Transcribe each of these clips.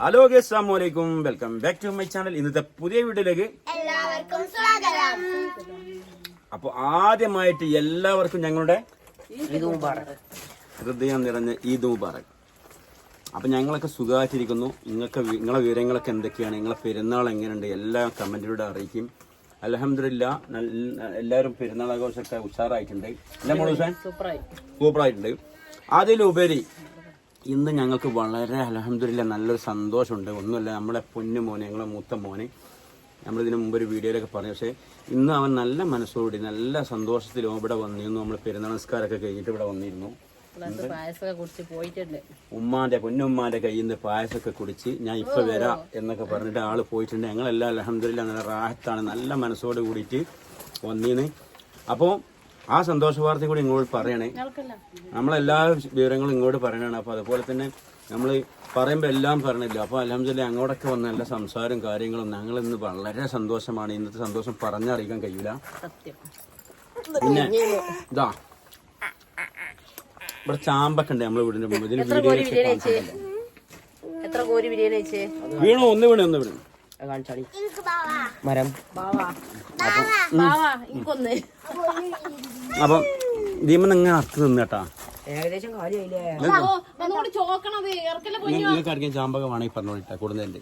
Hello guys അസ്സാമലൈക്കും welcome back to my channel ഇന്നത്തെ പുതിയ വീഡിയോയിലേക്ക് എല്ലാവർക്കും സ്വാഗതം. അപ്പോൾ ആദ്യമായിട്ട് എല്ലാവർക്കും ഞങ്ങളുടെ ഹൃദയം നിറഞ്ഞ ഈദ് മുബാറക്. അപ്പൊ ഞങ്ങളൊക്കെ സുഖമായിട്ടിരിക്കുന്നു. നിങ്ങൾക്ക് നിങ്ങളുടെ നിങ്ങളെ വിവരങ്ങളൊക്കെ എന്തൊക്കെയാണ്? നിങ്ങളെ പെരുന്നാൾ എങ്ങനെയുണ്ട്? എല്ലാ കമന്റിലൂടെ അറിയിക്കും. അലഹമില്ല എല്ലാവരും പെരുന്നാൾ ആഘോഷമൊക്കെ ഉഷാറായിട്ടുണ്ട്. അല്ലേ മോളൂ ഹുസൈൻ സൂപ്പറായിട്ടുണ്ട്. അതിലുപരി ഇന്ന് ഞങ്ങൾക്ക് വളരെ അലഹമില്ല നല്ലൊരു സന്തോഷമുണ്ട്. ഒന്നുമില്ല നമ്മളെ പൊന്നു മോനെ ഞങ്ങളെ മൂത്ത മോനെ. നമ്മളിതിന് മുമ്പ് ഒരു വീഡിയോയിലൊക്കെ പറഞ്ഞു. പക്ഷേ ഇന്ന് അവൻ നല്ല മനസ്സോടി നല്ല സന്തോഷത്തിലും ഇവിടെ വന്നിരുന്നു. നമ്മൾ പെരുന്നാൾ നമസ്കാരമൊക്കെ കഴിഞ്ഞിട്ട് ഇവിടെ വന്നിരുന്നു. ഉമ്മാന്റെ പൊന്നുമ്മാന്റെ കയ്യിൽ നിന്ന് പായസമൊക്കെ കുടിച്ച് ഞാൻ ഇപ്പൊ വരാം എന്നൊക്കെ പറഞ്ഞിട്ട് ആൾ പോയിട്ടുണ്ട്. ഞങ്ങളെല്ലാം അലഹമില്ല നല്ല റാഹത്താണ് നല്ല മനസ്സോട് കൂടിയിട്ട് വന്നീന്ന് അപ്പോൾ ആ സന്തോഷ വാർത്ത കൂടി ഇങ്ങോട്ട് പറയണേ. നമ്മളെല്ലാ വിവരങ്ങളും ഇങ്ങോട്ട് പറയണേ അപ്പോൾ അതുപോലെ തന്നെ നമ്മൾ പറയുമ്പോൾ എല്ലാം പറഞ്ഞില്ല അപ്പോൾ അലഹമില്ല അങ്ങോട്ടൊക്കെ വന്ന നല്ല സംസാരം കാര്യങ്ങളും ഞങ്ങൾ ഇന്ന് വളരെ സന്തോഷമാണ്. ഇന്നത്തെ സന്തോഷം പറഞ്ഞറിയിക്കാൻ കഴിയില്ല പിന്നെ ഇതാ. ഇവിടെ ചാമ്പൊക്കെ ഉണ്ട് നമ്മളെ വീടിന്റെ മുമ്പിൽ. വീണു ഒന്ന് വീണു ഒന്ന് വീണു. കാണിച്ചാടി. മരം. അപ്പം ഏകദേശം കാലിയായില്ലേ ഓ ഒന്നുകൂടി ചോക്കണത് ഇറക്കല്ല പൊന്നു? നിങ്ങൾക്ക് ആർക്കും ചാമ്പക വേണമെങ്കിൽ പറഞ്ഞോളിട്ടാ കൊടുന്നതിന്റെ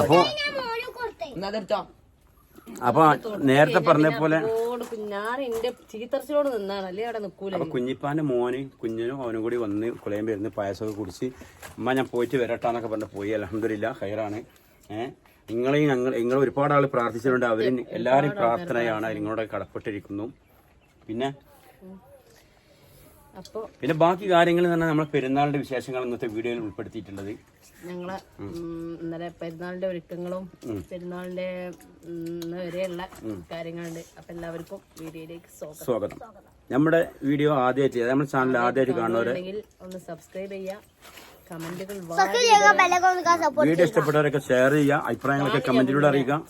അപ്പോ മോന് കൊടുത്തേ എന്നാ അതെടുത്തോ അപ്പൊ നേരത്തെ പറഞ്ഞ പോലെ ഞാൻ എന്റെ അവിടെ നിക്കൂല അപ്പൊ കുഞ്ഞിപ്പാന്റെ മോന് കുഞ്ഞിനും അവനും കൂടി വന്ന് കുളയം വരുന്ന പായസമൊക്കെ കുടിച്ച് അമ്മ ഞാൻ പോയിട്ട് വരട്ടാന്നൊക്കെ പറഞ്ഞ് പോയി. അലഹമില്ല ഹൈറാണ് ഏഹ് നിങ്ങളെയും ഞങ്ങൾ നിങ്ങൾ ഒരുപാട് ആൾ പ്രാർത്ഥിച്ചിട്ടുണ്ട്. അവരും എല്ലാവരും പ്രാർത്ഥനയാണ്. നിങ്ങളോട് കടപ്പെട്ടിരിക്കുന്നു. പിന്നെ? പിന്നെ ബാക്കി കാര്യങ്ങൾ തന്നെ നമ്മളെ പെരുന്നാളിന്റെ വിശേഷങ്ങൾ ഇന്നത്തെ വീഡിയോയിൽ ഉൾപ്പെടുത്തിയിട്ടുള്ളത്. ഞങ്ങളെ ഇന്നലെ പെരുന്നാളിന്റെ ഒരുക്കങ്ങളും പെരുന്നാളിന്റെ വരെയുള്ള കാര്യങ്ങളുണ്ട്. അപ്പൊ എല്ലാവർക്കും വീഡിയോയിലേക്ക് സ്വാഗതം. സ്വാഗതം. നമ്മുടെ വീഡിയോ ആദ്യമായിട്ട് നമ്മുടെ ചാനൽ ആദ്യമായിട്ട് കാണുന്നവരെ ഒന്ന് സബ്സ്ക്രൈബ് ചെയ്യുക വീഡിയോ ഇഷ്ടപ്പെട്ടവരൊക്കെ ഷെയർ ചെയ്യുക അഭിപ്രായങ്ങളൊക്കെ കമന്റിലൂടെ അറിയിക്കാം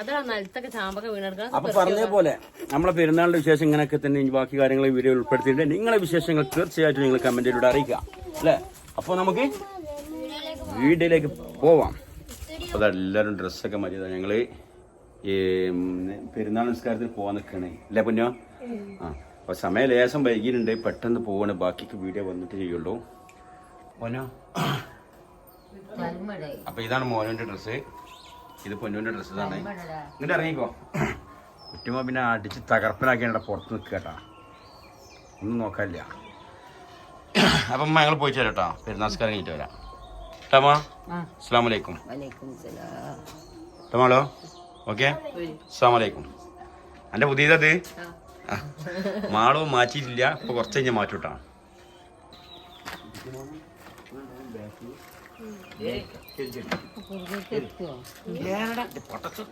അതാണ് നിലത്തൊക്കെ ചാമ്പൊക്കെ വീണെടുക്കണം അപ്പൊ പറഞ്ഞ പോലെ നമ്മളെ പെരുന്നാളിന്റെ വിശേഷം ഇങ്ങനെയൊക്കെ തന്നെ ബാക്കി കാര്യങ്ങൾ ഈ വീഡിയോ ഉൾപ്പെടുത്തിയിട്ട് നിങ്ങളെ വിശേഷങ്ങൾ തീർച്ചയായിട്ടും നിങ്ങൾ കമന്റിലൂടെ അറിയിക്കുക അല്ലേ? അപ്പോൾ നമുക്ക് വീഡിയോയിലേക്ക് പോവാം. അപ്പോൾ എല്ലാവരും ഡ്രസ്സൊക്കെ മര്യാദ ഞങ്ങൾ ഈ പെരുന്നാൾ നിസ്കാരത്തിൽ പോകാൻ നിൽക്കണേ. അല്ലേ പൊന്നോ? ആ അപ്പോൾ സമയം ലേശം വൈകിയിട്ടുണ്ട്. പെട്ടെന്ന് പോവാണ്. ബാക്കിക്ക് വീഡിയോ വന്നിട്ട് ചെയ്യുള്ളൂ. പൊന്നോ? അപ്പോൾ ഇതാണ് മോനോന്റെ ഡ്രസ്സ് ഇത് പൊന്നുവിന്റെ ഡ്രസ്സ് തന്നെ ഇങ്ങോട്ട് ഇറങ്ങിക്കോ. കുറ്റിമ പിന്നെ അടിച്ച് തകർപ്പനാക്കിയാണ് പുറത്ത് നിൽക്കുക കേട്ടാ. ഒന്നും നോക്കാനില്ല. അപ്പം ഞങ്ങൾ പോയി ചേരാം കേട്ടോ പെരുന്നാസ്കാരം കഴിഞ്ഞിട്ട് വരാം. ടമാ അസ്സാം വലൈക്കും ടമാളോ ഓക്കെ? അസ്സാം വലൈക്കും എന്റെ പുതിയതത്. മാളോ മാറ്റിയിട്ടില്ല. ഇപ്പൊ കുറച്ച് കഴിഞ്ഞാൽ മാറ്റും കേട്ടോ കേട്ടാ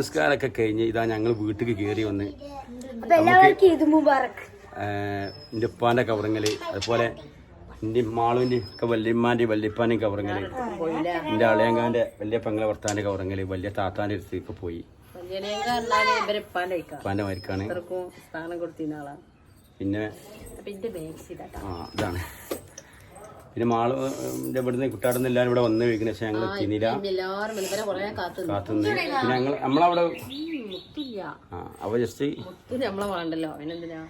നിസ്കാരമൊക്കെ കഴിഞ്ഞ് ഇതാ ഞങ്ങൾ വീട്ടിലേക്ക് കയറി വന്ന് എന്റെ ഉപ്പാന്റെ കവറങ്ങൽ അതുപോലെ എന്റെ മാളുവിന്റെ ഒക്കെ വല്യമ്മാന്റെ വല്യപ്പാന്റെയും കവറങ്ങൽ എന്റെ അളയങ്കാന്റെ വലിയ പെങ്ങളെ ഭർത്താന്റെ കവറങ്ങൽ വലിയ താത്താന്റെ അടുത്തേക്ക് പോയി. ഉപ്പാന്റെ മരിക്കാണ്. പിന്നെ ആ ഇതാണ്. പിന്നെ മാൾ ഇവിടുന്ന് കുട്ടാടുന്ന എല്ലാവരും ഇവിടെ വന്ന് കഴിക്കുന്ന പക്ഷെ ഞങ്ങൾ എത്തിയില്ല എല്ലാവരും ഇവരെ കുറെ കാത്തു കാത്തുനിന്ന് പിന്നെ ഞങ്ങൾ നമ്മളവിടെ അപ്പൊ ആ അപ്പോൾ ജസ്റ്റ് നമ്മളെ വേണ്ടല്ലോ. അതിനെന്തിനാ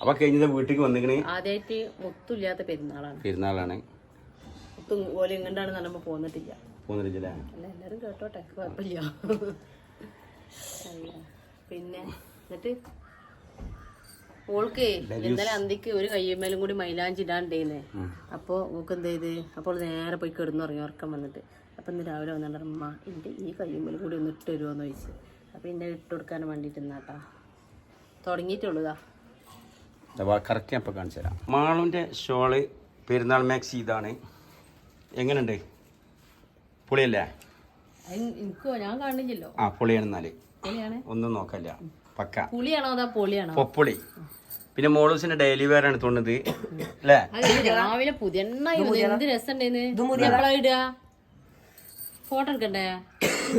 അപ്പൊ കഴിഞ്ഞത് വീട്ടിലേക്ക് വന്നിക്കണേ. ആദ്യമായിട്ട് മുത്തില്ലാത്ത പെരുന്നാളാണ്. പെരുന്നാളാണ്. മുത്തും പോലെ ഇങ്ങണ്ടാണ് നമ്മൾ പോന്നിട്ടില്ല. പോകുന്നില്ല അല്ല എല്ലാരും കേട്ടോട്ടെ കുഴപ്പമില്ല. പിന്നെ എന്നിട്ട് ഓൾക്ക് ഇന്നലെ അന്തിക്ക് ഒരു കയ്യമ്മേലും കൂടി മൈലാഞ്ചി ഇടാണ്ടേന്ന്. അപ്പൊ ഓക്ക് എന്ത് ചെയ്ത്? അപ്പോൾ നേരെ പോയി കിടന്നുറങ്ങി ഉറക്കം വന്നിട്ട്. അപ്പൊ ഇന്ന് രാവിലെ വന്നിട്ട് അമ്മ എന്റെ ഈ കയ്യമ്മേലും കൂടി ഒന്ന് ഇട്ട് തരുമോന്ന് ചോദിച്ചു. അപ്പൊ എന്നെ ഇട്ട് കൊടുക്കാൻ വേണ്ടിട്ട് നാട്ടാ തുടങ്ങിയിട്ടുള്ളതാ കറക്റ്റ് ഞാൻ ഇപ്പോൾ കാണിച്ചു തരാം. മാളുവിന്റെ ഷോൾ പെരുന്നാൾ മാക്സി ഇതാണ്. എങ്ങനെയുണ്ട്? പുളിയല്ലേ? ഞാൻ കാണില്ലല്ലോ. ആ പുളിയാണ്. എന്നാൽ ഒന്നും നോക്കല്ല. പക്ക. പൊളിയാണോ പൊപ്പൊളി പിന്നെ മോളൂസിന്റെ ഡെയിലി വെയർ ആണ് തോന്നുന്നത്. അല്ലേ? രാവിലെ പുതിയ എന്ത് എപ്പോഴാ ഫോട്ടോ എടുക്കണ്ടേ?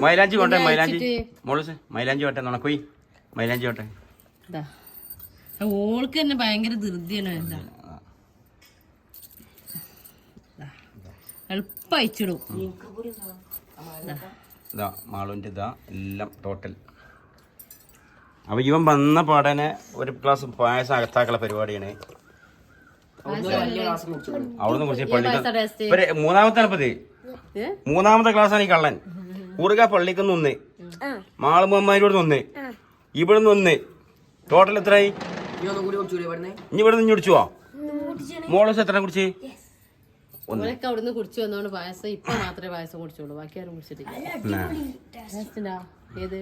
മൈലാഞ്ചി കൊണ്ടേ മൈലാഞ്ചി. മോളൂസ് മൈലാഞ്ചി കോട്ടെ നുണക്കുയി മൈലാഞ്ചി കോട്ടെ ഓൾക്ക് തന്നെ ഭയങ്കര ധൃതിയാണ് എന്താ എളുപ്പം അയച്ചിടും. ഇതാ മാളുവിന്റെ ഇതാ എല്ലാം ടോട്ടൽ അപ്പൊ ഇവൻ വന്ന പാടനെ ഒരു ക്ലാസ് പായസം അകത്താക്കള പരിപാടിയാണ്. അവിടുന്ന് കുറിച്ച് പള്ളിക്ക് ഇവർ മൂന്നാമത്തെ അപ്പത് മൂന്നാമത്തെ ക്ലാസ്സാണ് ഈ കള്ളൻ. കൂടുക പള്ളിക്ക് ഒന്ന് മാളുമ്മമാരോട് ഒന്ന് ഇവിടുന്ന് ഒന്ന് ടോട്ടൽ എത്രയായി? ഇനി ഇവിടെ നിന്ന് കുടിച്ചുവോ? മോളസ് എത്ര കുടിച്ച്? അവിടുന്ന് കുടിച്ചു വന്നോണ്ട് പായസം ഇപ്പൊ മാത്രമേ പായസം കുടിച്ചോളൂ ബാക്കി ആരും കുടിച്ചിട്ടില്ല. ഏത്?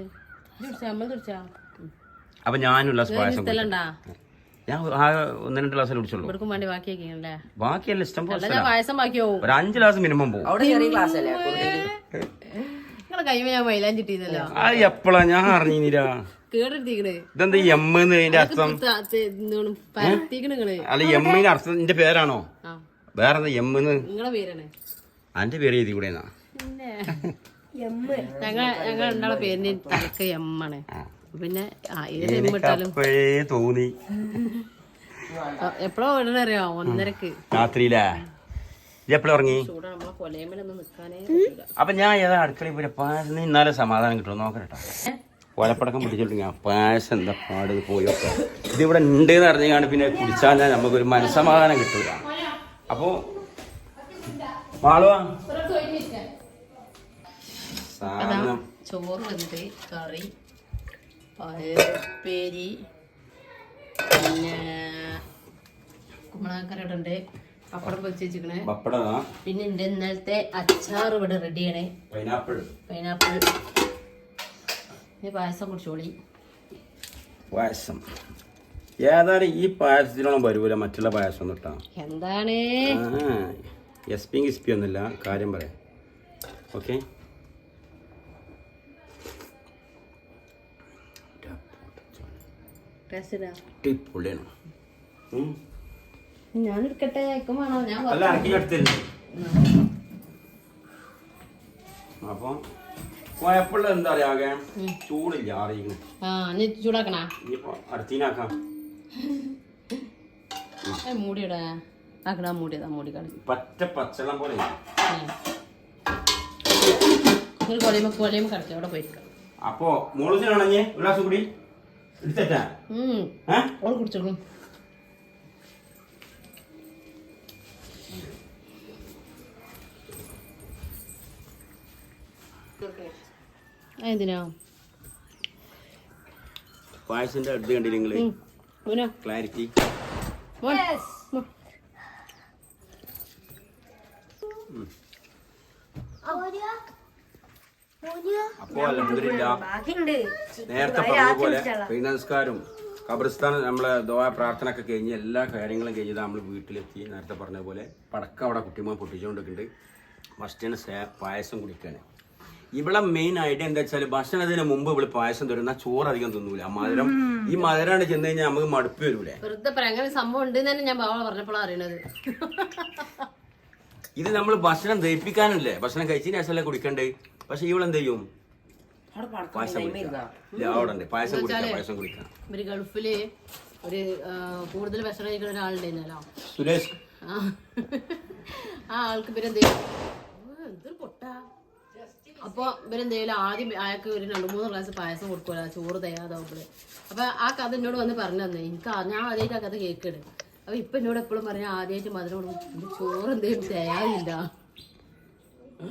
ഇത് കുടിച്ചാ? നമ്മൾ കുടിച്ചാ? അപ്പൊ ഞാനുള്ള ഗ്ലാസ് പായസം ഞാൻ ആ ഒന്ന് രണ്ട് ഗ്ലാസ് കുടിച്ചുള്ളൂ. ഇവർക്കും വേണ്ടി ബാക്കിയൊക്കെ ബാക്കിയല്ല ഇഷ്ടം പോലെ ഒരു അഞ്ച് ഗ്ലാസ് മിനിമം പോകും അത് എപ്പോഴാ ഞാൻ കേടെടുത്തിക്കണ് ഇതെന്താ അതിന്റെ അർത്ഥം? അല്ല എമ്മിന്റെ അർത്ഥം നിന്റെ പേരാണോ? ആ. വേറെ എന്താ എം എന്ന് നിങ്ങളെ പേരാണ്. അന്റെ പേര് എഴുതി കൂടെ ഞങ്ങൾ പേരിന് തലക്ക് എമ്മാണ് പിന്നെ അപ്പോഴേ തോന്നി. എപ്പോഴോ അറിയോ ഒന്നരക്ക്. രാത്രിയിലേ? ഇത് എപ്പോഴും ഉറങ്ങി. അപ്പൊ ഞാൻ ഏതാ അടുക്കളയിൽ പോയി പായസം? ഇന്നാലെ സമാധാനം കിട്ടും നോക്കട്ടെ കൊലപ്പടക്കം പിടിച്ചിട്ടുണ്ട് ഞാൻ പായസം എന്താ പാട് ഇത് പോയൊക്കെ ഇതിവിടെ ഉണ്ട് എന്ന് അറിഞ്ഞാണ് പിന്നെ കുടിച്ചാൽ നമുക്കൊരു മനസ്സമാധാനം കിട്ടൂല. അപ്പോ മാളുവാ? സാധനം. ചോറ് വെന്ത് കറി. പയറുപ്പേരി പിന്നെ കുമ്പളക്കറി ഇവിടെ ഉണ്ട് പപ്പടം പൊരിച്ച് വെച്ചിക്കണേ പപ്പടതാ പിന്നെ എന്റെ ഇന്നലത്തെ അച്ചാർ ഇവിടെ റെഡിയാണ് പൈനാപ്പിൾ പൈനാപ്പിൾ പായസം കുടിച്ചോളി. പായസം. ഏതായാലും ഈ പായസത്തിനോളം വരൂല മറ്റുള്ള പായസം ഒന്നും ഇട്ടാ. എന്താണ്? എസ് പി എസ് പി ഒന്നുമില്ല. കാര്യം പറയാം. ഓക്കെ? ഉം. ഞാൻ എടുക്കട്ടെ അല്ല അടക്കി എടുത്തിരുന്നു അപ്പം കുഴപ്പമുള്ള എന്താ പറയാ ആകെ ചൂടില്ല നീ ചൂടാക്കണ? ഇനിയിപ്പോ അടുത്തീനാക്കാം. മൂടിയിടാ. ആക്കടാ മൂടിയതാ മൂടി കളി. പറ്റ പച്ചളം പോലെ. കൊലയുമ്പോ കൊലയുമ്പോ കിടക്കാം അവിടെ പോയിരിക്കാം. അപ്പോ മോളൂസിനാണെങ്കിൽ ഒരു ഗ്ലാസ് കൂടി? ഏഹ് ഓൾ കുടിച്ചോളും. എന്തിനാ പായസിന്റെ അടുത്ത് കണ്ടില്ല നിങ്ങൾ? ക്ലാരിറ്റി മോൻ. അപ്പോ അലഹമില്ല നേരത്തെ പറഞ്ഞ പോലെ നമസ്കാരം ഖബർസ്ഥാൻ നമ്മളെ ദോയ പ്രാർത്ഥന ഒക്കെ കഴിഞ്ഞ് എല്ലാ കാര്യങ്ങളും കഴിഞ്ഞത് നമ്മൾ വീട്ടിലെത്തി. നേരത്തെ പറഞ്ഞ പോലെ പടക്കം അവിടെ കുട്ടിമാൻ പൊട്ടിച്ചുകൊണ്ടിരിക്കുന്നുണ്ട് മസ്റ്റിന് സേ പായസം കുടിക്കാണ്. ഇവിടെ മെയിൻ ഐഡിയ എന്താ വെച്ചാൽ ഭക്ഷണത്തിന് മുമ്പ് ഇവിടെ പായസം തരുന്ന ചോറ് അധികം തിന്നൂല. മധുരം ഈ മധുരാണ് ചെന്ന് കഴിഞ്ഞാൽ നമുക്ക് മടുപ്പ് വരൂലേ. വെറുതെ പറയാം അങ്ങനെ സംഭവം ഉണ്ട് തന്നെ ഞാൻ പറഞ്ഞപ്പോഴാണ് അറിയണത്. ഇത് നമ്മൾ ഭക്ഷണം ദഹിപ്പിക്കാനല്ലേ? ഭക്ഷണം കഴിച്ചതിന് ശേഷമല്ലേ കുടിക്കണ്ടേ? പക്ഷെ ഇവളെന്ത് ചെയ്യും? അവിടെ പടക്കം പായസം കുടിക്കാം. ഇല്ല, അവിടെ ഉണ്ട്. പായസം കുടിക്കാം പായസം കുടിക്കാം. ഒരു ഗൾഫിൽ ഒരു ആ, കൂടുതൽ വിഷമം കഴിക്കുന്ന ഒരാളുണ്ടായിരുന്നല്ലോ സുരേഷ്. ആ. ആൾക്ക് പിന്നെ എന്ത് ചെയ്യും? എന്തൊരു പൊട്ടാ. അപ്പൊ ഇവരെന്തെങ്കിലും ആദ്യം അയാൾക്ക് ഒരു രണ്ട് മൂന്ന് ഗ്ലാസ് പായസം കൊടുക്കൂല ചോറ് തയ്യാറാവുമ്പോഴേ അപ്പൊ ആ കഥ എന്നോട് വന്ന് പറഞ്ഞു തന്നെ. എനിക്ക് ഞാൻ ആദ്യമായിട്ട് ആ കഥ കേൾക്കണ് അപ്പൊ ഇപ്പൊ എന്നോട് എപ്പോഴും പറഞ്ഞ ആദ്യമായിട്ട് മധുരം ചോറ് എന്തെങ്കിലും തയ്യാറില്ല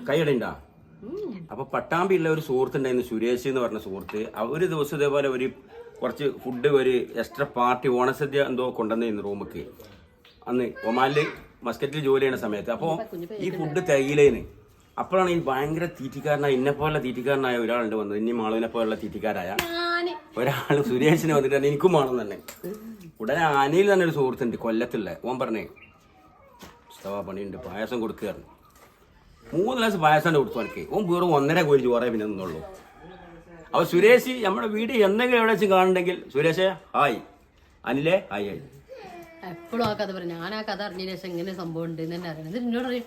കൈയടണ്ടാ? അപ്പൊ പട്ടാമ്പിയുള്ള ഒരു സുഹൃത്തുണ്ടായിരുന്നു സുരേഷ് എന്ന് പറഞ്ഞ സുഹൃത്ത്. ഒരു ദിവസം ഇതേപോലെ ഒരു കുറച്ച് ഫുഡ് ഒരു എക്സ്ട്രാ പാർട്ടി ഓണസദ്യ എന്തോ കൊണ്ടുവന്നിരുന്നു റൂമിക്ക്. അന്ന് ഒമാനിൽ മസ്കറ്റിൽ ജോലി ചെയ്യുന്ന സമയത്ത്. അപ്പോൾ ഈ ഫുഡ് തികയിലേന്ന് അപ്പോഴാണ് ഈ ഭയങ്കര തീറ്റിക്കാരനായ എന്നെ പോലെ തീറ്റിക്കാരനായ ഒരാളുണ്ട് വന്നത്. ഇനി മാളുവിനെ പോലുള്ള തീറ്റിക്കാരായ ഒരാൾ സുരേഷിനെ വന്നിട്ട് പറഞ്ഞു, എനിക്കും മാളും തന്നെ. ഉടനെ ആനയിൽ തന്നെ ഒരു സുഹൃത്തുണ്ട് കൊല്ലത്തുള്ള. ഓൻ പറഞ്ഞേ ഉസ്തവ പണിയുണ്ട് പായസം കൊടുക്കുകയാണ് മൂന്ന് ഗ്ലാസ് പായസം കൊടുത്തു എനിക്ക് ഓൻ വെറും ഒന്നര കോരി ചോറേ പിന്നെ നിന്നുള്ളൂ. അപ്പൊ സുരേഷ് നമ്മുടെ വീട് എന്തെങ്കിലും എവിടെ വെച്ച് കാണുന്നുണ്ടെങ്കിൽ സുരേഷേ ഹായ്. അനിലേ ഹായ് ഹായ്. എപ്പോഴും ആ കഥ പറഞ്ഞു ഞാൻ ആ കഥ അറിഞ്ഞ ശേഷം ഇങ്ങനെ സംഭവം ഉണ്ട് എന്ന് തന്നെ അറിയണം എന്നിട്ട് എന്നോട് പറയും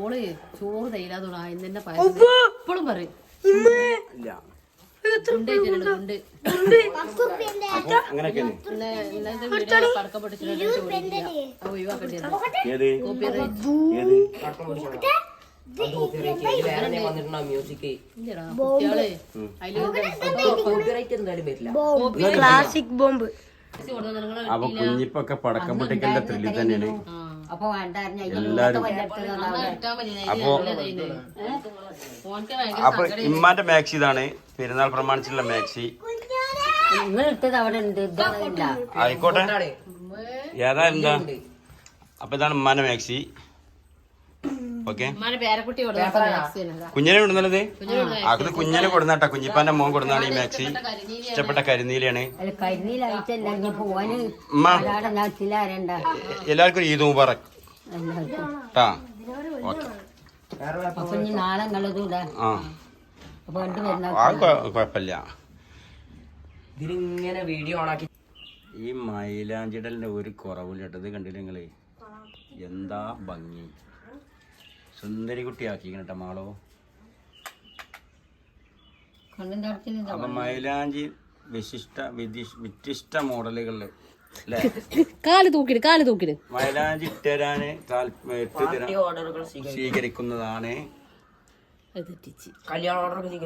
ഓൾ ചോറ് തൈലാത്തോളൂ എന്ന് തന്നെ പായസം എപ്പോഴും പറയും. ഇല്ല. Classic bomb. അപ്പൊ കുഞ്ഞിപ്പൊക്കെ പടക്കം പൊട്ടിക്കലിന്റെ ത്രില്ലി തന്നെയാണ് അപ്പൊ ഇമ്മാന്റെ മാക്സി ഇതാണ്. പെരുന്നാൾ പ്രമാണിച്ചുള്ള മാക്സി. നിങ്ങൾ അവിടെ ഉണ്ട്. ഇല്ല. ആയിക്കോട്ടെ. ഏതാ എന്താ? അപ്പൊ ഇതാണ് ഉമ്മാന്റെ മാക്സി. ഓക്കെ. കുഞ്ഞിനെ കൊടുന്നത് അത് കുഞ്ഞിനെ കൊടുന്നാട്ടാ. കുഞ്ഞിപ്പാന്റെ മോൻ കൊടുന്നാണ് ഈ മാക്സി ഇഷ്ടപ്പെട്ട കരിനീലാണ് എല്ലാവർക്കും ഈ മുബാറക്. എല്ലാവർക്കും. ട്ടാ. ഓക്കെ. ആ. കുഴപ്പമില്ല ഇതിലിങ്ങനെ വീഡിയോ ഓണാക്കി. ഈ മൈലാഞ്ചിടലിന്റെ ഒരു കുറവില്ല കേട്ടോ. ഇത് കണ്ടില്ല നിങ്ങൾ എന്താ ഭംഗി? സുന്ദരി കുട്ടിയാക്കി കേട്ടോ മാളോ അപ്പൊ മൈലാഞ്ചി വിശിഷ്ട വിധിഷ് വ്യത്യസ്ത മോഡലുകളിൽ അല്ലേ കാൽ തൂക്കിട് കാൽ തൂക്കിട്. മൈലാഞ്ചി ഇട്ടരാന് ഓർഡറുകൾ സ്വീകരിക്കുന്നതാണ്.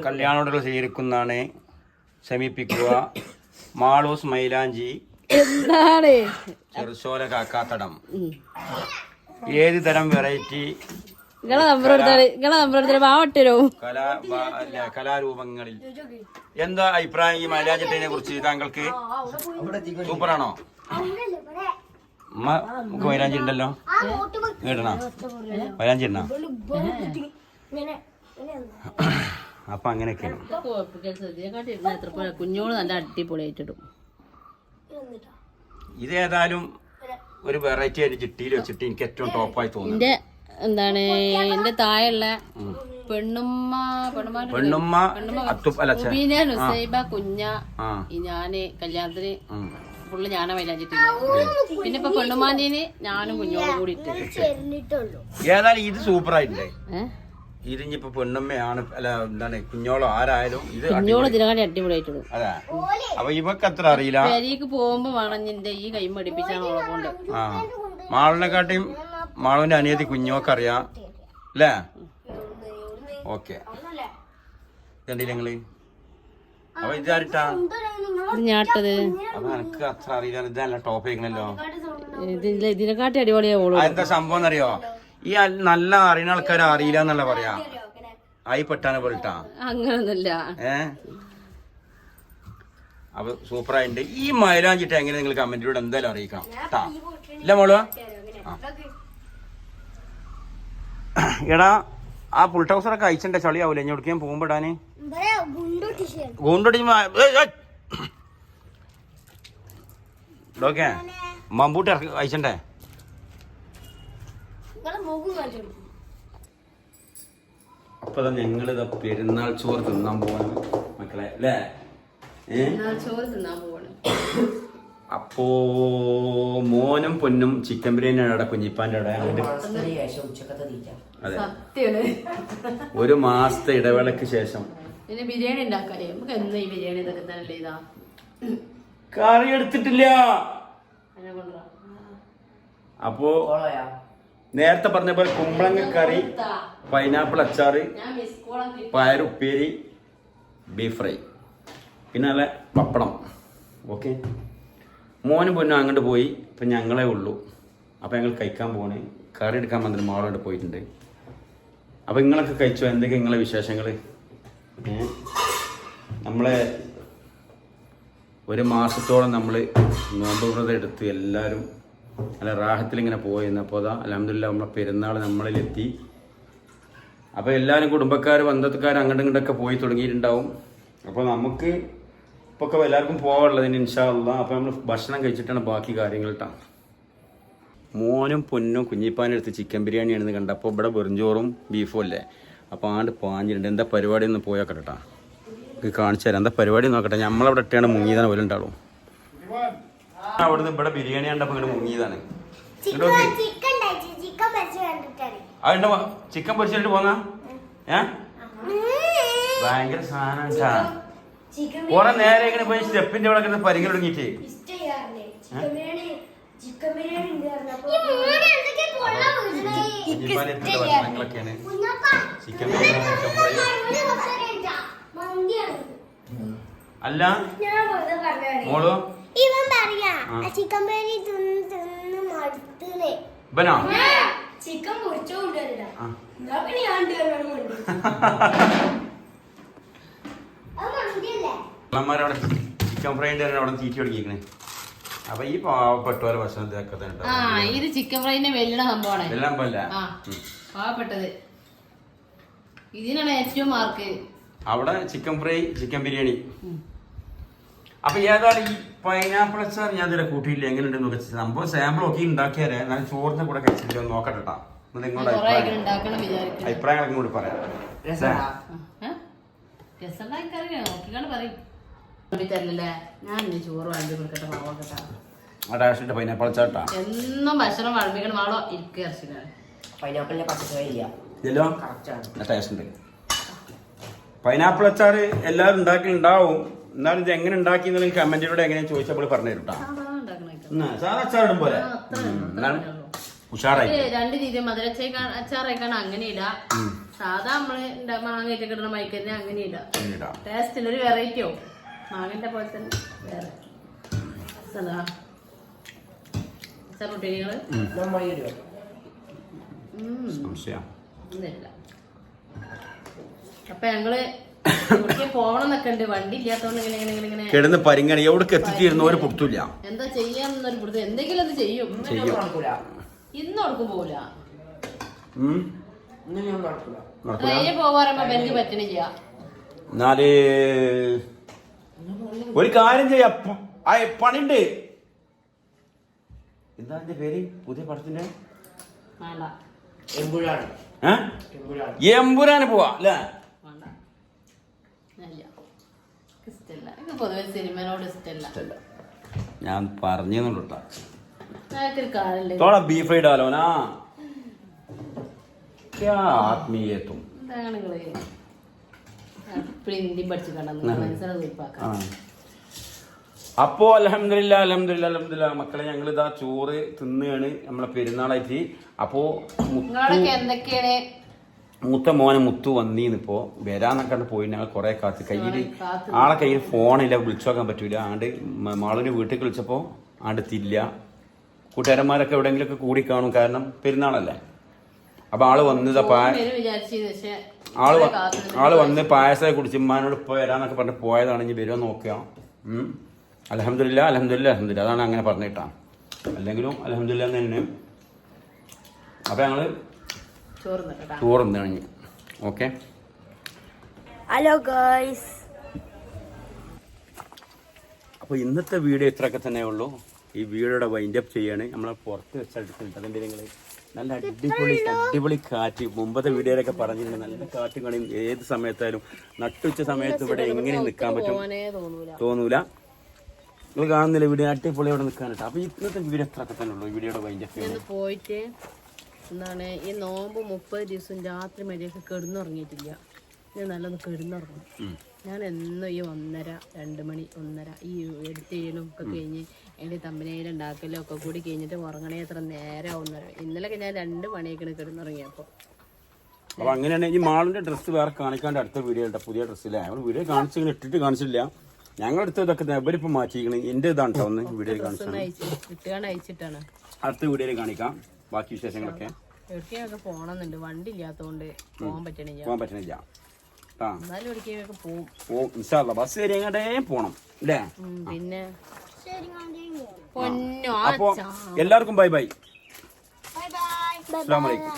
കല്യാണ ഓർഡർ സ്വീകരിക്കുന്നതാണ്. ശമിപ്പിക്കുക. മാളൂസ് മൈലാഞ്ചി. എന്താണ്? ചെറുശോല കാക്കാത്തടം. ഏത് തരം വെറൈറ്റി നിങ്ങളെ നമ്പർ എടുത്താൽ നിങ്ങളെ നമ്പർ എടുത്താൽ മാവട്ടരോ കലാരൂപങ്ങളിൽ. എന്താ അഭിപ്രായം ഈ മൈലാഞ്ചിട്ടിനെ കുറിച്ച് താങ്കൾക്ക്? സൂപ്പറാണോ? അമ്മ നമുക്ക് മൈലാഞ്ചി ഉണ്ടല്ലോ കേട്ടണോ മൈലാഞ്ചി ഉണ്ടോ അപ്പൊ അങ്ങനെയൊക്കെയാണ്. കുഞ്ഞോൾ നല്ല അടിപൊളിയായിട്ടിടും. ഇത് ഏതായാലും ഒരു വെറൈറ്റി ആയിട്ട് ചിട്ടിയിൽ വെച്ചിട്ട് എനിക്ക് ഏറ്റവും ടോപ്പായി തോന്നുന്നു. എന്താണ് എന്റെ താഴെയുള്ള പെണ്ണുമ്മ പെണ്ണുമ്മ പെണ്ണുമ്മ നുസൈബ കുഞ്ഞ ഞാൻ കല്യാണത്തിന്. ഫുള്ള് ഞാനാ മൈലാഞ്ചിട്ടില്ല പിന്നെ ഇപ്പൊ പെണ്ണുമാന്റീന് ഞാനും കുഞ്ഞോട് കൂടി ഏതായാലും ഇത് സൂപ്പർ ആയിട്ടുണ്ട് ഏഹ് ഇതിഞ്ഞിപ്പോ പെണ്ണുമ്മയാണ് അല്ല എന്താണ് കുഞ്ഞോളോ ആരായാലും ഇത് കുഞ്ഞോൾ അടിപൊളി അടിപൊളിയായിട്ടിടും അതെ. അപ്പൊ ഇവക്ക് അത്ര അറിയില്ല. പെരീക്ക് പോകുമ്പോ വേണം നിന്റെ ഈ കൈ മടിപ്പിച്ചാണ് ഓളെ കൊണ്ട് ആ. മാളിനെക്കാട്ടിയും മാളുവിന്റെ അനിയത്തി കുഞ്ഞോക്ക് അറിയാം അല്ലേ ഓക്കെ. കണ്ടില്ല നിങ്ങൾ? അപ്പൊ ഇതാരിട്ടാ ഇത് ഞാട്ടത് അപ്പൊ എനിക്ക് അത്ര അറിയില്ല ഇതല്ല ടോപ്പ് ചെയ്യണല്ലോ ഇതിനെക്കാട്ടി അടിപൊളിയാ ഓൾ. എന്താ സംഭവം എന്നറിയോ? ഈ നല്ല അറിയുന്ന ആൾക്കാർ അറിയില്ല എന്നല്ല പറയാ? ആയി പെട്ടാണ് പോലിട്ടാ. അങ്ങനൊന്നുമില്ല. ഏ? അപ്പൊ സൂപ്പർ ആയിട്ടുണ്ട് ഈ മൈലാഞ്ചിട്ട് എങ്ങനെ നിങ്ങൾ കമന്റിലൂടെ എന്തായാലും അറിയിക്കണം ട്ടാ. ഇല്ല മോൾ. ആ. എടാ ആ ഫുൾ ടൗസറൊക്കെ ചളി ചളിയാവൂല? ഇനി എവിടേക്കും പോകുമ്പോ ഇടാന്? ഗുണ്ടോക്കെ മമ്പൂട്ടി ഇറക്കി അയച്ചണ്ടേ അപ്പൊ ഞങ്ങളിത് പെരുന്നാൾ ചോറ് തിന്നാൻ പോവാണ് മക്കളെ അല്ലേ? ചോറ് തിന്നാൻ പോവാണ്. അപ്പോ മോനും പൊന്നും ചിക്കൻ ബിരിയാണിയാണ് അവിടെ കുഞ്ഞിപ്പാന്റെ അവിടെ. അതെ. ഒരു മാസത്തെ ഇടവേളക്ക് ശേഷം. പിന്നെ ബിരിയാണി നമുക്ക് എന്ന് ഈ ബിരിയാണി ഇതൊക്കെ തന്നെ ഇതാ? കറി എടുത്തിട്ടില്ല. അപ്പോ നേരത്തെ പറഞ്ഞ പോലെ കുമ്പളങ്ങ കറി പൈനാപ്പിൾ അച്ചാറ് ഞാൻ മിസ് കോളം പയറുപ്പേരി ബീഫ് ഫ്രൈ പിന്നെ നല്ല പപ്പടം. ഓക്കെ മോനും പൊന്നും അങ്ങോട്ട് പോയി. ഇപ്പം ഞങ്ങളെ ഉള്ളൂ. അപ്പം ഞങ്ങൾ കഴിക്കാൻ പോകണേ കറി എടുക്കാൻ വന്നിട്ട് മോളോട് പോയിട്ടുണ്ട്. അപ്പം നിങ്ങളൊക്കെ കഴിച്ചോ? എന്തൊക്കെ നിങ്ങളെ വിശേഷങ്ങൾ നമ്മളെ ഒരു മാസത്തോളം നമ്മൾ നോമ്പ് വ്രതം എടുത്ത് എല്ലാവരും നല്ല റാഹത്തിൽ ഇങ്ങനെ പോയിരുന്നു. അപ്പോൾ അതാ അലഹമില്ല നമ്മളെ പെരുന്നാൾ നമ്മളിലെത്തി. അപ്പോൾ എല്ലാവരും കുടുംബക്കാർ ബന്ധത്തുകാർ അങ്ങോട്ടും ഇങ്ങോട്ടൊക്കെ പോയി തുടങ്ങിയിട്ടുണ്ടാവും. അപ്പോൾ നമുക്ക് ഇപ്പോൾ ഒക്കെ എല്ലാവർക്കും പോകാനുള്ളതിന് ഇൻഷാല്ല അപ്പോൾ നമ്മൾ ഭക്ഷണം കഴിച്ചിട്ടാണ് ബാക്കി കാര്യങ്ങൾ കേട്ടോ മോനും പൊന്നും കുഞ്ഞിപ്പാനും എടുത്ത് ചിക്കൻ ബിരിയാണിയാണെന്ന് കണ്ടപ്പോൾ ഇവിടെ വെറുംചോറും ബീഫും അല്ലേ? അപ്പോൾ ആണ്ട് പാഞ്ഞിട്ടുണ്ട്. എന്താ പരിപാടി ഒന്ന് പോയാൽ കേട്ടാ കാണിച്ചു തരാം. എന്താ പരിപാടി നോക്കട്ടെ. നമ്മളവിടെ ഇട്ടാണ് മുങ്ങിയതാണ് പോലെ ഉണ്ടാവും അവിടുന്ന് ഇവിടെ ബിരിയാണി കണ്ടപ്പോൾ ഇങ്ങോട്ട് മുങ്ങിയതാണ്. അതുണ്ട് ചിക്കൻ പൊരിച്ചിട്ട് പോന്നാ? ഏ? ഭയങ്കര സാധനം കേട്ടാ നേരെ കുറെ നേരം ഇങ്ങനെ പോയി സ്റ്റെപ്പിന്റെ അവിടെ കിടന്ന് പരിഗണ തുടങ്ങിയിട്ട്. ഭക്ഷണങ്ങളൊക്കെയാണ് ചിക്കൻ അല്ല? മോളോ? ഇവൻ പറയാ ചിക്കൻ ബിരിയാണി തിന്ന് തിന്ന് മടുത്തേ ഇവനോ? ചിക്കൻ പൊരിച്ചോണ്ടില്ല പിള്ളമാരവിടെ ചിക്കൻ ഫ്രൈന്റെ അവിടെ തീറ്റി തുടങ്ങിയിരിക്കണേ. അപ്പൊ ഈ പാവപ്പെട്ടവരെ ഭക്ഷണത്തിലൊക്കെ തന്നെ ആ ഉണ്ടാവും. ഇത് ചിക്കൻ ഫ്രൈന്റെ വെല്ലണ സംഭവമാണ്. എല്ലാം പോലെ ആ പാവപ്പെട്ടത്. ഇതിനാണ് ഏറ്റവും മാർക്ക്. അവിടെ ചിക്കൻ ഫ്രൈ ചിക്കൻ ബിരിയാണി. അപ്പൊ ഏതാണ് ഈ പൈനാപ്പിൾ അച്ചാർ ഞാൻ ഇതിലെ കൂട്ടിയില്ല എങ്ങനെയുണ്ട് നോക്കി സംഭവം സാമ്പിൾ ഒക്കെ ഉണ്ടാക്കിയാലേ ഞാൻ ചോറിന്റെ കൂടെ കഴിച്ചിട്ട് നോക്കട്ടെ നിങ്ങളുടെ അഭിപ്രായം. അഭിപ്രായങ്ങളൊക്കെ കൂടി പറയാം. രസമാ രസമുണ്ടായിക്കറിയാം നോക്കിക്കാണ് പറയും. തരില്ലേ? ഞാൻ ഇനി ചോറ് വാങ്ങി കൊടുക്കട്ടെ പൈനാപ്പിൾ അച്ചാട്ടാ എന്നും ഭക്ഷണം വളമ്പിക്കണം വാളോ ഇരിക്കുക ഇറച്ചിട്ടാണ് പൈനാപ്പിളിന്റെ പച്ചക്കറി ഇല്ല ഇല്ലല്ലോ? ടേസ്റ്റ് ഉണ്ട്. പൈനാപ്പിൾ അച്ചാർ എല്ലാവരും ഉണ്ടാക്കിണ്ടാവും എന്നാലും ഇത് എങ്ങനെ ഉണ്ടാക്കി എന്നുള്ള കമന്റിലൂടെ എങ്ങനെ ചോദിച്ചപ്പോൾ പറഞ്ഞു തരും സാധാ അച്ചാർ ഇടും പോലെ. ഉഷാറായി. രണ്ട് രീതി മധുരച്ചേക്കാ അച്ചാറേക്കാണ് അങ്ങനെ ഇടാം സാധാ നമ്മൾ മാങ്ങ മാങ്ങയൊക്കെ കിട്ടുന്ന മൈക്കന്നെ അങ്ങനെ ഇടാം ടേസ്റ്റിന് ടേസ്റ്റിൽ ഒരു വെറൈറ്റി ആവും. മാങ്ങന്റെ പോലെ തന്നെ വേറെ. രസമുണ്ടാ? അച്ചാർ കൂട്ടി നിങ്ങൾ? നമ്മൾ ഇടുക ഉം, സംശയം. ഒന്നുമില്ല. അപ്പൊ ഞങ്ങൾ കിടന്ന് പരിങ്ങണി. എവിടേക്ക് എത്തിച്ചിരുന്ന ഒരു പുറത്തില്ല എന്താ ചെയ്യാന്നൊരു പിടുത്തം എന്തെങ്കിലും അത് ചെയ്യും. ഇന്ന് കൊടുക്കും പോവില്ല എന്നാൽ ഒരു കാര്യം ചെയ്യ. പണിണ്ട്. എന്താ എന്റെ പേര്? പുതിയ പടത്തിന്റെ? എമ്പുരാന് പോവാ അല്ലേ? ഞാൻ പറഞ്ഞോട്ടാ ബീഫ് എനിക്ക് ആ. തീർപ്പാക്കാം അപ്പോ അലഹമില്ല അലഹമില്ല അലഹമില്ല മക്കളെ ഞങ്ങൾ ഇതാ ചോറ് തിന്നുകയാണ് നമ്മളെ പെരുന്നാളായിട്ട്. അപ്പോ എന്തൊക്കെയാണ്? മൂത്ത മോനെ മുത്തു വന്നീന്നിപ്പോ വരാന്നൊക്കെ പറഞ്ഞ് പോയി. ഞങ്ങൾ കുറെ കാത്ത്. കയ്യിൽ ആളെ കയ്യിൽ ഫോണില്ല വിളിച്ചു നോക്കാൻ പറ്റൂല. ആണ്ട് മാളൂര് വീട്ടിൽ വിളിച്ചപ്പോ ആണ്ടെത്തില്ല കൂട്ടുകാരന്മാരൊക്കെ എവിടെയെങ്കിലുമൊക്കെ കൂടി കാണും കാരണം പെരുന്നാളല്ലേ? അപ്പൊ ആൾ വന്നത് ആൾ ആൾ വന്ന് പായസം കുടിച്ച് ഉമ്മാനോട് ഇപ്പൊ വരാന്നൊക്കെ പറഞ്ഞ് പോയതാണ്. ഇനി വരുമോ നോക്കുക. അലഹമില്ല അലഹമില്ല അലഹമില്ല അതാണ് അങ്ങനെ പറഞ്ഞിട്ടാ. അല്ലെങ്കിലും അലഹമില്ല തന്നെ അപ്പൊ ഞങ്ങൾ ചോറ് തിണങ്ങി ഓക്കെ. ഹലോ ഗൈസ് അപ്പോൾ ഇന്നത്തെ വീഡിയോ ഇത്രയൊക്കെ തന്നെ ഉള്ളൂ. ഈ വീഡിയോയുടെ വൈൻഡപ്പ് ചെയ്യാണ്. നമ്മളെ പുറത്ത് വെച്ചെടുത്തിട്ടുണ്ട് അതിന്റെ നിങ്ങൾ നല്ല അടിപൊളി അടിപൊളി കാറ്റ്. മുമ്പത്തെ വീഡിയോയിലൊക്കെ പറഞ്ഞിരുന്നു നല്ല കാറ്റും കളിയും ഏത് സമയത്തായാലും നട്ടുച്ച സമയത്ത് ഇവിടെ എങ്ങനെ നിൽക്കാൻ പറ്റും തോന്നൂല. നിങ്ങൾ കാണുന്നില്ല വീഡിയോ അടിപൊളി അവിടെ നിൽക്കാനായിട്ട് അപ്പൊ ഇന്നത്തെ വീഡിയോ എത്രയൊക്കെ തന്നെ ഉള്ളൂ. വീഡിയോയുടെ ഇന്ന് പോയിട്ട് എന്താണ് ഈ നോമ്പ് മുപ്പത് ദിവസം രാത്രി മര്യാദയ്ക്ക് കിടന്നുറങ്ങിയിട്ടില്ല. ഞാൻ നല്ലൊന്ന് കിടന്നുറങ്ങും ഞാൻ എന്നും ഈ ഒന്നര രണ്ട് മണി ഒന്നര ഈ എഡിറ്റ് ചെയ്യണം ഒക്കെ കഴിഞ്ഞ് അതിന്റെ തമ്പനയിൽ ഉണ്ടാക്കലും ഒക്കെ കൂടി കഴിഞ്ഞിട്ട് ഉറങ്ങണേ എത്ര നേരം ഒന്നര. ഇന്നലെയൊക്കെ ഞാൻ രണ്ട് മണിയൊക്കെ കിടന്നുറങ്ങിയപ്പോൾ അപ്പൊ അങ്ങനെയാണ് ഈ മാളിന്റെ ഡ്രസ്സ് വേറെ കാണിക്കാണ്ട് അടുത്ത വീഡിയോ ഉണ്ട് പുതിയ ഡ്രസ്സില്ല നമ്മൾ വീഡിയോ കാണിച്ചു ഇട്ടിട്ട് കാണിച്ചില്ല. ഞങ്ങളടുത്ത് ഇതൊക്കെ എവരിപ്പോ മാറ്റിയിരിക്കണ്. എന്റെ ഇതാണ് കേട്ടോ ഒന്ന് വീഡിയോ കാണിച്ചു അയച്ച് അയച്ചിട്ടാണ്. അടുത്ത വീഡിയോയിൽ കാണിക്കാം. ബാക്കി വിശേഷങ്ങളൊക്കെ. എവിടേക്കൊക്കെ പോകണമെന്നുണ്ട്. വണ്ടി ഇല്ലാത്തതുകൊണ്ട് പോകാൻ പറ്റണില്ല. പോകാൻ പറ്റണില്ല. ബസ് പോണം പിന്നെ? എല്ലാവർക്കും ബൈ ബൈ. അസ്സാം വലൈക്കും